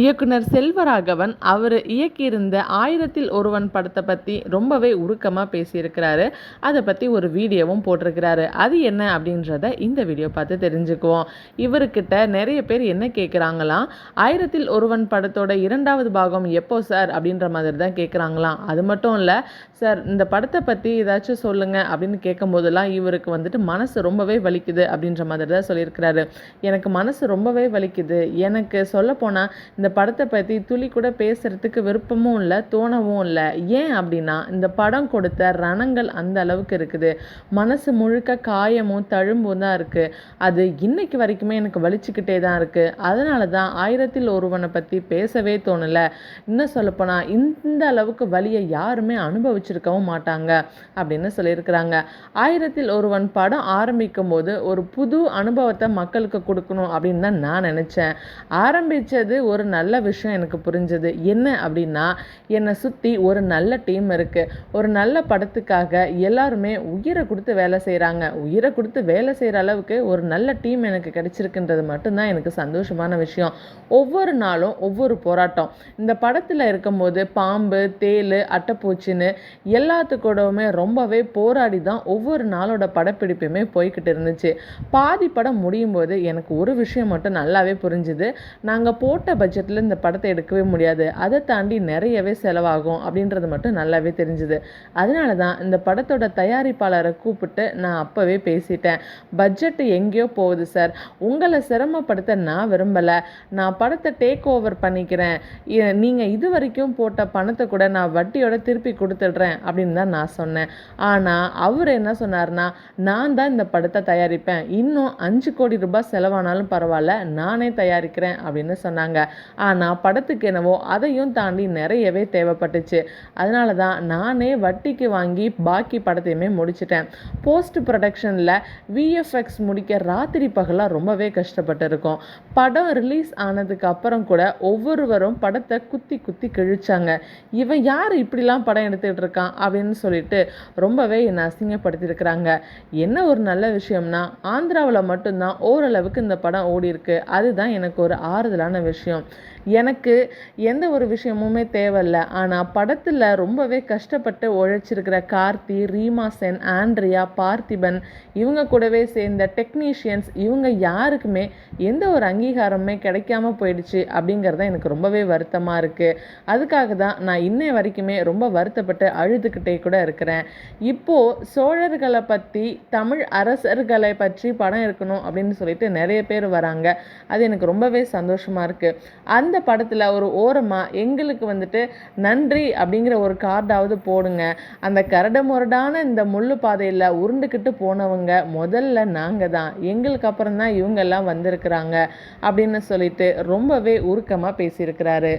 இயக்குனர் செல்வராகவன் அவர் இயக்கியிருந்த ஆயிரத்தில் ஒருவன் படத்தை பற்றி ரொம்பவே உருக்கமாக பேசியிருக்கிறாரு. அதை பற்றி ஒரு வீடியோவும் போட்டிருக்கிறாரு. அது என்ன அப்படின்றத இந்த வீடியோ பார்த்து தெரிஞ்சுக்குவோம். இவர்கிட்ட நிறைய பேர் என்ன கேட்குறாங்களாம் ஆயிரத்தில் ஒருவன் படத்தோட இரண்டாவது பாகம் எப்போ சார்? அப்படின்ற மாதிரி தான் கேட்குறாங்களாம் அது மட்டும் இல்லை சார் இந்த படத்தை பற்றி ஏதாச்சும் சொல்லுங்கள் அப்படின்னு கேட்கும்போதெல்லாம் இவருக்கு வந்துட்டு மனசு ரொம்பவே வலிக்குது அப்படின்ற மாதிரி தான் சொல்லியிருக்கிறாரு. எனக்கு மனசு ரொம்பவே வலிக்குது. எனக்கு சொல்லப்போனால் இந்த இந்த படத்தை பற்றி துளி கூட பேசுகிறதுக்கு விருப்பமும் இல்லை தோணவும் இல்லை. ஏன் அப்படின்னா இந்த படம் கொடுத்த ரணங்கள் அந்த அளவுக்கு இருக்குது. மனசு முழுக்க காயமும் தழும்பும் தான் இருக்குது அது இன்னைக்கு வரைக்குமே எனக்கு வலிச்சுக்கிட்டே தான் இருக்குது அதனால தான் ஆயிரத்தில் ஒருவனை பற்றி பேசவே தோணலை. இன்னும் சொல்லப்போனால் இந்த அளவுக்கு வலியை யாருமே அனுபவிச்சிருக்கவும் மாட்டாங்க அப்படின்னு சொல்லியிருக்கிறாங்க. ஆயிரத்தில் ஒருவன் படம் ஆரம்பிக்கும் போது ஒரு புது அனுபவத்தை மக்களுக்கு கொடுக்கணும் அப்படின்னு தான் நான் நினச்சேன். ஆரம்பித்தது ஒரு நல்ல விஷயம் எனக்கு புரிஞ்சது. என்ன அப்படின்னா என்னை சுற்றி ஒரு நல்ல டீம் இருக்குது ஒரு நல்ல படத்துக்காக எல்லாருமே உயிரை கொடுத்து வேலை செய்கிறாங்க உயிரை கொடுத்து வேலை செய்கிற அளவுக்கு ஒரு நல்ல டீம் எனக்கு கிடைச்சிருக்குன்றது மட்டும்தான் எனக்கு சந்தோஷமான விஷயம். ஒவ்வொரு நாளும் ஒவ்வொரு போராட்டம். இந்த படத்தில் இருக்கும்போது பாம்பு தேல் அட்டைப்பூச்சின்னு எல்லாத்துக்கூடவுமே ரொம்பவே போராடி தான் ஒவ்வொரு நாளோட படப்பிடிப்புமே போய்கிட்டு இருந்துச்சு. பாதி படம் முடியும் போது எனக்கு ஒரு விஷயம் மட்டும் நல்லாவே புரிஞ்சுது. நாங்கள் போட்ட பட்ஜெட் பட்ஜெட்டில் இந்த படத்தை எடுக்கவே முடியாது. அதை தாண்டி நிறையவே செலவாகும் அப்படின்றது மட்டும் நல்லாவே தெரிஞ்சுது. அதனால தான் இந்த படத்தோட தயாரிப்பாளரை கூப்பிட்டு நான் அப்போவே பேசிட்டேன். பட்ஜெட்டு எங்கேயோ போகுது சார். உங்களை சிரமப்படுத்த நான் விரும்பலை. நான் படத்தை டேக் ஓவர் பண்ணிக்கிறேன். நீங்கள் இது வரைக்கும் போட்ட பணத்தை கூட நான் வட்டியோட திருப்பி கொடுத்துடுறேன் அப்படின்னு தான் நான் சொன்னேன். ஆனால் அவர் என்ன சொன்னார்னா நான் தான் இந்த படத்தை தயாரிப்பேன். இன்னும் அஞ்சு கோடி ரூபாய் செலவானாலும் பரவாயில்ல. நானே தயாரிக்கிறேன் அப்படின்னு சொன்னாங்க. ஆனால் படத்துக்கு என்னவோ அதையும் தாண்டி நிறையவே தேவைப்பட்டுச்சு. அதனால தான் நானே வட்டிக்கு வாங்கி பாக்கி படத்தையுமே முடிச்சிட்டேன். போஸ்ட் ப்ரொடக்ஷனில் விஎஃப்எக்ஸ் முடிக்க ராத்திரி பகலாக ரொம்பவே கஷ்டப்பட்டு இருக்கோம் படம் ரிலீஸ் ஆனதுக்கு அப்புறம் கூட ஒவ்வொருவரும் படத்தை குத்தி குத்தி கிழிச்சாங்க. இவன் யார் இப்படிலாம் படம் எடுத்துகிட்டு இருக்கான் அப்படின்னு சொல்லிட்டு ரொம்பவே என்னை அசிங்கப்படுத்தியிருக்கிறாங்க. என்ன ஒரு நல்ல விஷயம்னா ஆந்திராவில் மட்டும்தான் ஓரளவுக்கு இந்த படம் ஓடி இருக்கு அதுதான் எனக்கு ஒரு ஆறுதலான விஷயம். எனக்கு எந்த ஒரு விஷயமுமே தேவையில்ல. ஆனால் படத்தில் ரொம்பவே கஷ்டப்பட்டு உழைச்சிருக்கிற கார்த்தி ரீமா சென் ஆண்ட்ரியா பார்த்திபன் இவங்க கூடவே சேர்ந்த டெக்னீஷியன்ஸ் இவங்க யாருக்குமே எந்த ஒரு அங்கீகாரமுமே கிடைக்காம போயிடுச்சு அப்படிங்கிறது எனக்கு ரொம்பவே வருத்தமாக இருக்குது அதுக்காக தான் நான் இன்னை வரைக்குமே ரொம்ப வருத்தப்பட்டு அழுதுகிட்டே கூட இருக்கிறேன். இப்போது சோழர்களை பற்றி தமிழ் அரசர்களை பற்றி படம் இருக்கணும் அப்படின்னு சொல்லிட்டு நிறைய பேர் வராங்க. அது எனக்கு ரொம்பவே சந்தோஷமாக இருக்குது அந்த படத்தில் ஒரு ஓரமாக எங்களுக்கு வந்துட்டு நன்றி அப்படிங்கிற ஒரு கார்டாவது போடுங்க. அந்த கரடு முரடான இந்த முள்ளு பாதையில் உருண்டுக்கிட்டு போனவங்க முதல்ல நாங்கள் தான். எங்களுக்கு அப்புறம் தான் இவங்கெல்லாம் வந்திருக்கிறாங்க அப்படின்னு சொல்லிட்டு ரொம்பவே உருக்கமாக பேசியிருக்கிறாரு.